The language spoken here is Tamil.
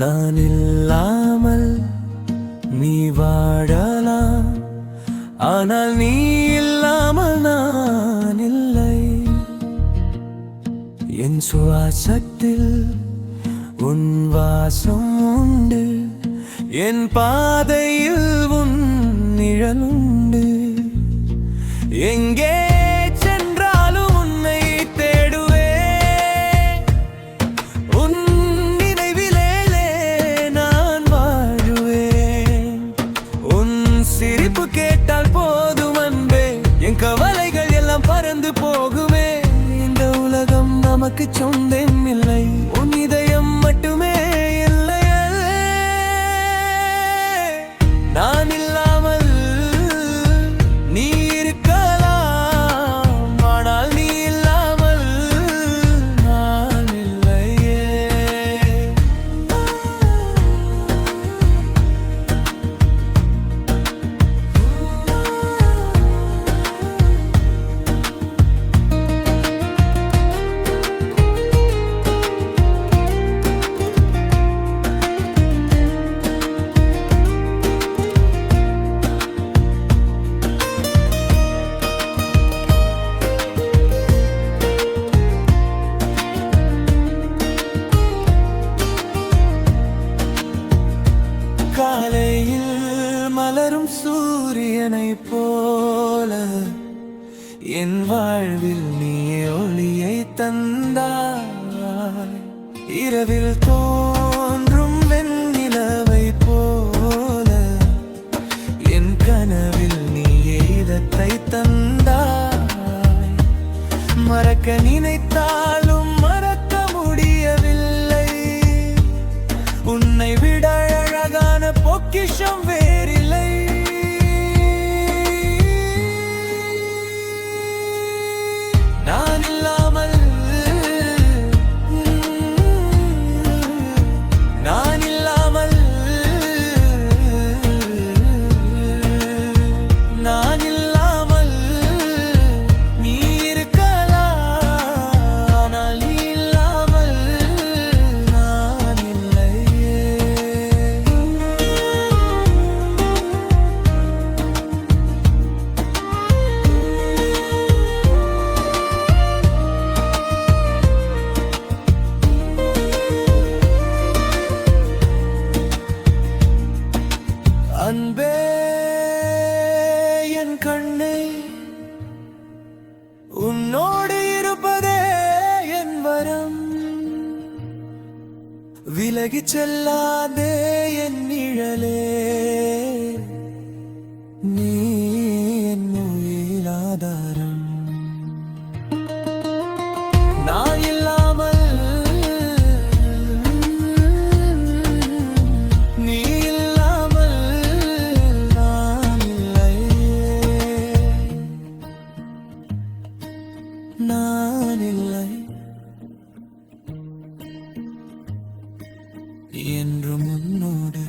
நான் இல்லாமல் நீ வாழலாம். ஆனால் நீ இல்லாமல் நான் இல்லை. என் சுவாசத்தில் உன் வாசம் உண்டு. என் பாதையில் உன் நிழலுண்டு எங்கே ছন্দে காலையில் மலரும் சூரியனை போல என் வாழ்வில் நீ ஒளியை தந்தாய். இரவில் தோன்றும் வெண்ணிலவை போல என் கனவில் நீ இதத்தை தந்தாய். மறக்க நினைத்தாலும் deixam ver. அன்பே என் கண்ணே உன்னோடு இருப்பதே என் வரம். விலகி செல்லாதே என் நிழலே. என்று முன்னோடு